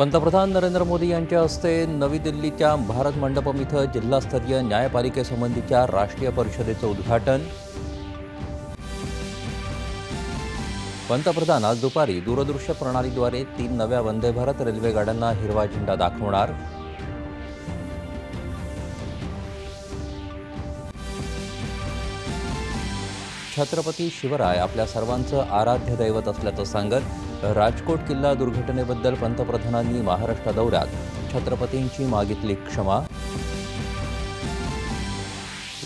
पंतप्रधान नरेंद्र मोदी यांच्या हस्ते नवी दिल्लीच्या भारत मंडपम इथं जिल्हास्तरीय न्यायपालिकेसंबंधीच्या राष्ट्रीय परिषदेचं उद्घाटन. पंतप्रधान आज दुपारी दूरदृश्य प्रणालीद्वारे तीन नव्या वंदे भारत रेल्वे गाड्यांना हिरवा झेंडा दाखवणार. छत्रपती शिवराय आपल्या सर्वांचं आराध्य दैवत असल्याचं सांगत राजकोट किल्ला दुर्घटनेबद्दल पंतप्रधानांनी महाराष्ट्र दौऱ्यात छत्रपतींची मागितली क्षमा.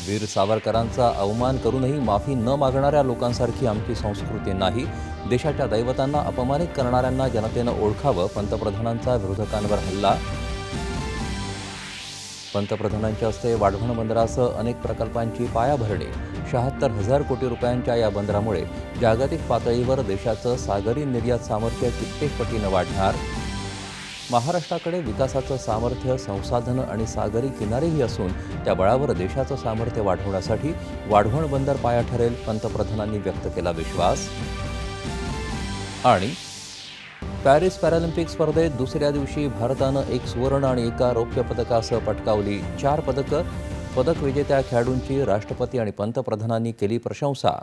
वीर सावरकरांचा अवमान करूनही माफी न मागणाऱ्या लोकांसारखी आमची संस्कृती नाही. देशाच्या दैवतांना अपमानित करणाऱ्यांना जनतेनं ओळखावं पंतप्रधानांचा विरोधकांवर हल्ला. पंतप्रधानांच्या हस्ते वाढवण बंदरासह अनेक प्रकल्पांची पायाभरणी. शहात्तर हजार कोटी रुपयांच्या या बंदरामुळे जागतिक पातळीवर देशाचं सागरी निर्यात सामर्थ्य कित्येक पटीनं वाढणार. महाराष्ट्राकडे विकासाचं सामर्थ्य संसाधनं आणि सागरी किनारेही असून त्या बळावर देशाचं सामर्थ्य वाढवण्यासाठी वाढवण बंदर पाया ठरेल पंतप्रधानांनी व्यक्त केला विश्वास. आणि पॅरिस पॅरालिम्पिक स्पर्धेत दुसऱ्या दिवशी भारतानं एक सुवर्ण आणि एका रौप्य पदकासह पटकावली. चार पदकं. पदक विजेत्या खेळाडूंची राष्ट्रपती आणि पंतप्रधानांनी केली प्रशंसा.